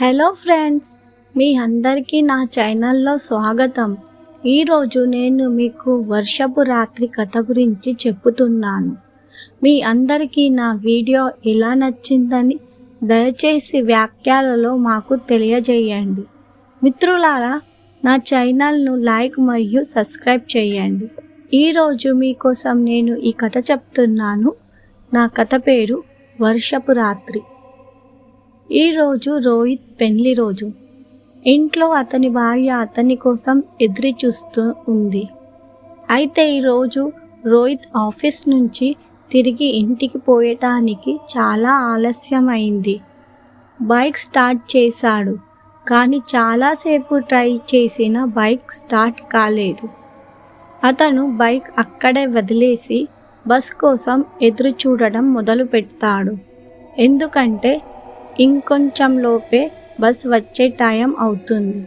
Hello friends మీ అందరికీ నా ఛానల్లో స్వాగతం. ఈరోజు నేను మీకు వర్షపు రాత్రి కథ గురించి చెప్పుతున్నాను. మీ అందరికీ నా వీడియో ఎలా నచ్చిందని దయచేసి వ్యాఖ్యలలో మాకు తెలియజేయండి. మిత్రులారా నా ఛానల్ను లైక్ మరియు సబ్స్క్రైబ్ చేయండి. ఈరోజు మీకోసం నేను ఈ కథ చెప్తున్నాను. నా కథ పేరు వర్షపు రాత్రి. ఈరోజు రోహిత్ పెళ్ళి రోజు. ఇంట్లో అతని భార్య అతని కోసం ఎదురు చూస్తూ ఉంది. అయితే ఈరోజు రోహిత్ ఆఫీస్ నుంచి తిరిగి ఇంటికి పోయటానికి చాలా ఆలస్యమైంది. బైక్ స్టార్ట్ చేశాడు. కానీ చాలాసేపు ట్రై చేసిన బైక్ స్టార్ట్ కాలేదు. అతను బైక్ అక్కడే వదిలేసి బస్ కోసం ఎదురు చూడడం మొదలు పెడతాడు ఎందుకంటే ఇంకొంచెం లోపే బస్ వచ్చే టైం అవుతుంది.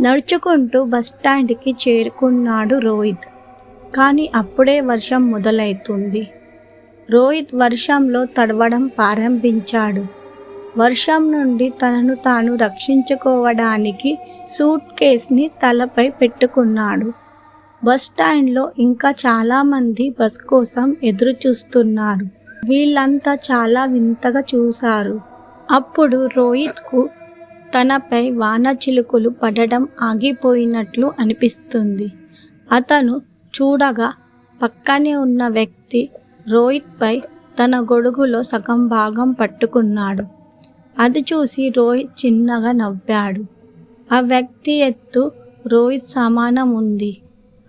నడుచుకుంటూ బస్ స్టాండ్కి చేరుకున్నాడు రోహిత్. కానీ అప్పుడే వర్షం మొదలవుతుంది రోహిత్ వర్షంలో తడవడం ప్రారంభించాడు. వర్షం నుండి తనను తాను రక్షించుకోవడానికి సూట్ కేస్ని తలపై పెట్టుకున్నాడు. బస్ స్టాండ్లో ఇంకా చాలామంది బస్ కోసం ఎదురు చూస్తున్నారు వీళ్ళంతా చాలా వింతగా చూశారు. అప్పుడు రోహిత్కు తనపై వాన చిలుకలు పడడం ఆగిపోయినట్లు అనిపిస్తుంది. అతను చూడగా పక్కనే ఉన్న వ్యక్తి రోహిత్పై తన గొడుగులో సగం భాగం పట్టుకున్నాడు. అది చూసి రోహిత్ చిన్నగా నవ్వాడు. ఆ వ్యక్తి ఎత్తు రోహిత్ సమానం ఉంది.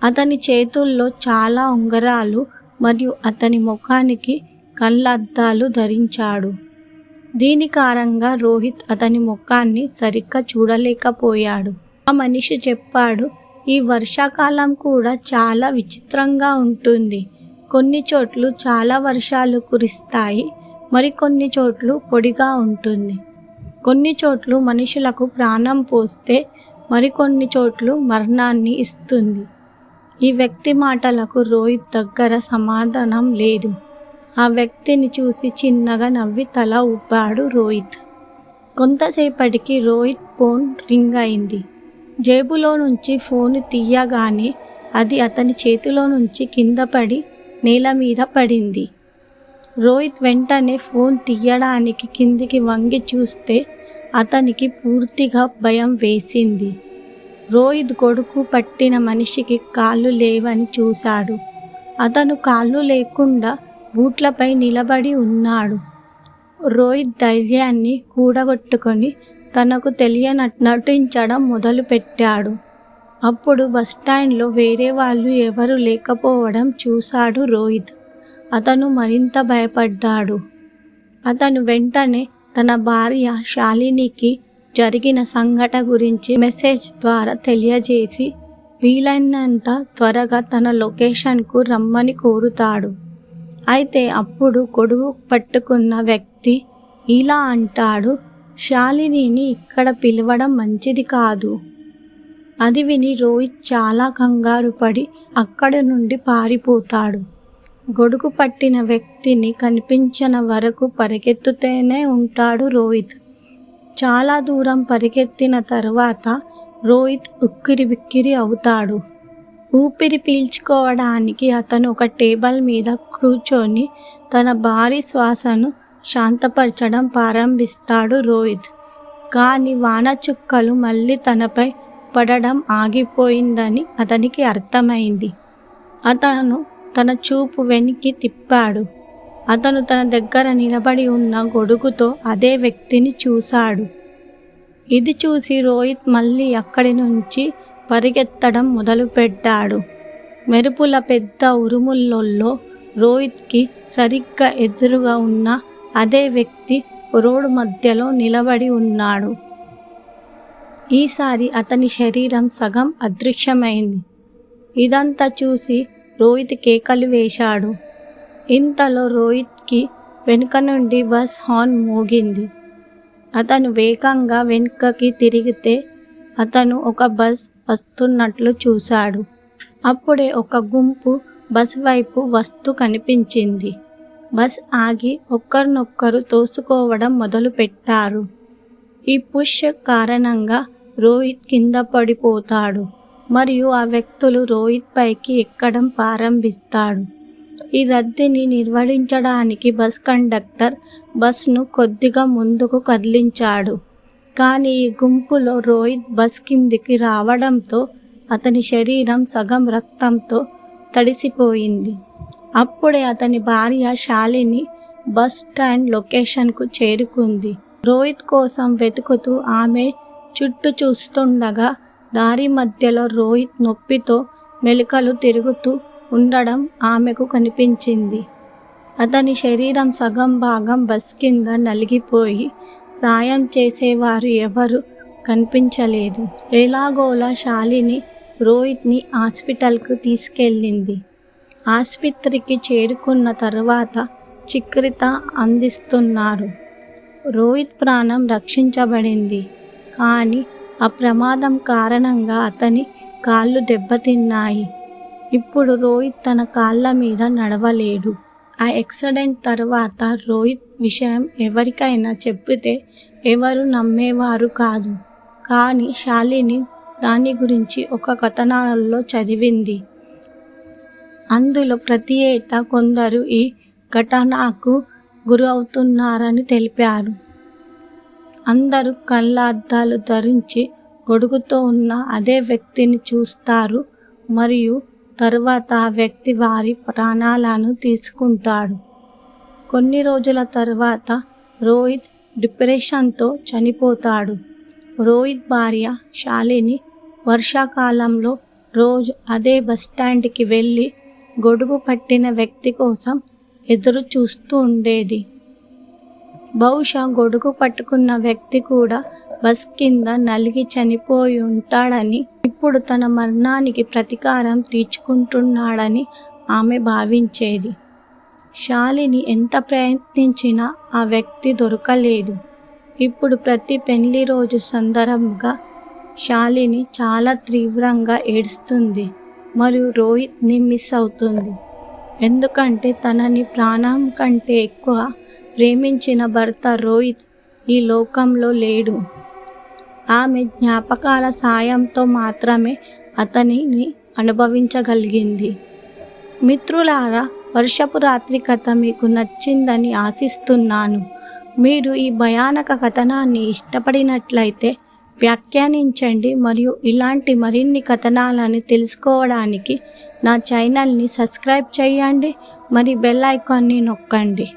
అతని చేతుల్లో చాలా ఉంగరాలు మరియు అతని ముఖానికి కళ్ళద్దాలు ధరించాడు. దీని కారణంగా రోహిత్ అతని ముఖాన్ని సరిగ్గా చూడలేకపోయాడు. ఆ మనిషి చెప్పాడు ఈ వర్షాకాలం కూడా చాలా విచిత్రంగా ఉంటుంది. కొన్ని చోట్లు చాలా వర్షాలు కురిస్తాయి మరికొన్ని చోట్లు పొడిగా ఉంటుంది. కొన్ని చోట్లు మనుషులకు ప్రాణం పోస్తే మరికొన్ని చోట్లు మరణాన్ని ఇస్తుంది. ఈ వ్యక్తి మాటలకు రోహిత్ దగ్గర సమాధానం లేదు. ఆ వ్యక్తిని చూసి చిన్నగా నవ్వి తల ఊపాడు రోహిత్. కొంతసేపటికి రోహిత్ ఫోన్ రింగ్ అయింది. జేబులో నుంచి ఫోన్ తీయగానే అది అతని చేతిలో నుంచి కింద పడి నేల మీద పడింది. రోహిత్ వెంటనే ఫోన్ తీయడానికి కిందికి వంగి చూస్తే అతనికి పూర్తిగా భయం వేసింది. రోహిత్ కొడుకు పట్టిన మనిషికి కాళ్ళు లేవని చూశాడు. అతను కాళ్ళు లేకుండా బూట్లపై నిలబడి ఉన్నాడు. రోహిత్ ధైర్యాన్ని కూడగొట్టుకొని తనకు తెలియనట్టు నటించడం మొదలుపెట్టాడు. అప్పుడు బస్టాండ్లో వేరే వాళ్ళు ఎవరు లేకపోవడం చూశాడు రోహిత్. అతను మరింత భయపడ్డాడు. అతను వెంటనే తన భార్య శాలినికి జరిగిన సంఘటన గురించి మెసేజ్ ద్వారా తెలియజేసి వీలైనంత త్వరగా తన లొకేషన్కు రమ్మని కోరుతాడు. అయితే అప్పుడు గొడుగు పట్టుకున్న వ్యక్తి ఇలా అంటాడు శాలినిని ఇక్కడ పిలవడం మంచిది కాదు అది విని రోహిత్ చాలా కంగారు పడి అక్కడి నుండి పారిపోతాడు. గొడుగు పట్టిన వ్యక్తిని కనిపించిన వరకు పరిగెత్తుతూనే ఉంటాడు రోహిత్. చాలా దూరం పరిగెత్తిన తర్వాత రోహిత్ ఉక్కిరి బిక్కిరి అవుతాడు. ఊపిరి పీల్చుకోవడానికి అతను ఒక టేబుల్ మీద కూర్చొని తన భారీ శ్వాసను శాంతపరచడం ప్రారంభిస్తాడు రోహిత్. కానీ వాన చుక్కలు మళ్ళీ తనపై పడడం ఆగిపోయిందని అతనికి అర్థమైంది. అతను తన చూపు వెనక్కి తిప్పాడు. అతను తన దగ్గర నిలబడి ఉన్న గొడుగుతో అదే వ్యక్తిని చూశాడు. ఇది చూసి రోహిత్ మళ్ళీ అక్కడి నుంచి పరిగెత్తడం మొదలుపెట్టాడు. మెరుపుల పెద్ద ఉరుముల్లో రోహిత్కి సరిగ్గా ఎదురుగా ఉన్న అదే వ్యక్తి రోడ్డు మధ్యలో నిలబడి ఉన్నాడు. ఈసారి అతని శరీరం సగం అదృశ్యమైంది. ఇదంతా చూసి రోహిత్ కేకలు వేశాడు. ఇంతలో రోహిత్కి వెనుక నుండి బస్ హార్న్ మోగింది. అతను వేగంగా వెనుకకి తిరిగితే అతను ఒక బస్ వస్తున్నట్లు చూశాడు. అప్పుడే ఒక గుంపు బస్ వైపు వస్తూ కనిపించింది. బస్ ఆగి ఒక్కరినొక్కరు తోసుకోవడం మొదలుపెట్టారు. ఈ పుష్ కారణంగా రోహిత్ కింద పడిపోతాడు మరియు ఆ వ్యక్తులు రోహిత్ పైకి ఎక్కడం ప్రారంభిస్తాడు. ఈ రద్దీని నిర్వహించడానికి బస్ కండక్టర్ బస్ను కొద్దిగా ముందుకు కదిలించాడు. కానీ ఈ గుంపులో రోహిత్ బస్ కిందికి రావడంతో అతని శరీరం సగం రక్తంతో తడిసిపోయింది. అప్పుడే అతని భార్య శాలిని బస్ స్టాండ్ లొకేషన్కు చేరుకుంది. రోహిత్ కోసం వెతుకుతూ ఆమె చుట్టూ చూస్తుండగా దారి మధ్యలో రోహిత్ నొప్పితో మెలికలు తిరుగుతూ ఉండడం ఆమెకు కనిపించింది. అతని శరీరం సగం భాగం బస్ కింద నలిగిపోయి సాయం చేసేవారు ఎవరు కనిపించలేదు. ఎలాగోలా శాలిని రోహిత్ని హాస్పిటల్కు తీసుకెళ్ళింది. ఆసుపత్రికి చేరుకున్న తర్వాత చిక్రిత అందిస్తున్నారు. రోహిత్ ప్రాణం రక్షించబడింది. కానీ ఆ ప్రమాదం కారణంగా అతని కాళ్ళు దెబ్బతిన్నాయి. ఇప్పుడు రోహిత్ తన కాళ్ళ మీద నడవలేడు. ఆ యాక్సిడెంట్ తర్వాత రోహిత్ విషయం ఎవరికైనా చెప్పితే ఎవరు నమ్మేవారు కాదు. కానీ శాలిని దాని గురించి ఒక కథనాల్లో చదివింది. అందులో ప్రతి ఏటా కొందరు ఈ ఘటనకు గురి అవుతున్నారని తెలిపారు. అందరూ కళ్ళ ధరించి గొడుగుతో ఉన్న అదే వ్యక్తిని చూస్తారు మరియు తర్వాత ఆ వ్యక్తి వారి ప్రాణాలను తీసుకుంటాడు. కొన్ని రోజుల తర్వాత రోహిత్ డిప్రెషన్తో చనిపోతాడు. రోహిత్ భార్య శాలిని వర్షాకాలంలో రోజు అదే బస్ స్టాండ్కి వెళ్ళి గొడుగు పట్టిన వ్యక్తి కోసం ఎదురు చూస్తూ ఉండేది. బహుశా గొడుగు పట్టుకున్న వ్యక్తి కూడా బస్ కింద నలిగి చనిపోయి ఉంటాడని ఇప్పుడు తన మరణానికి ప్రతీకారం తీర్చుకుంటున్నాడని ఆమె భావించేది. శాలిని ఎంత ప్రయత్నించినా ఆ వ్యక్తి దొరకలేదు. ఇప్పుడు ప్రతి పెళ్ళి రోజు సందర్భంగా శాలిని చాలా తీవ్రంగా ఏడుస్తుంది. మరియు రోహిత్ని మిస్ అవుతుంది. ఎందుకంటే తనని ప్రాణం కంటే ఎక్కువ ప్రేమించిన భర్త రోహిత్ ఈ లోకంలో లేడు. ఆమె జ్ఞాపకాల సాయంతో మాత్రమే అతనిని అనుభవించగలిగింది. మిత్రులారా వర్షపు రాత్రి కథ మీకు నచ్చిందని ఆశిస్తున్నాను. మీరు ఈ భయానక కథనాన్ని ఇష్టపడినట్లయితే వ్యాఖ్యానించండి మరియు ఇలాంటి మరిన్ని కథనాలను తెలుసుకోవడానికి నా ఛానల్ని సబ్స్క్రైబ్ చేయండి. మరి బెల్ ఐకాన్ని నొక్కండి.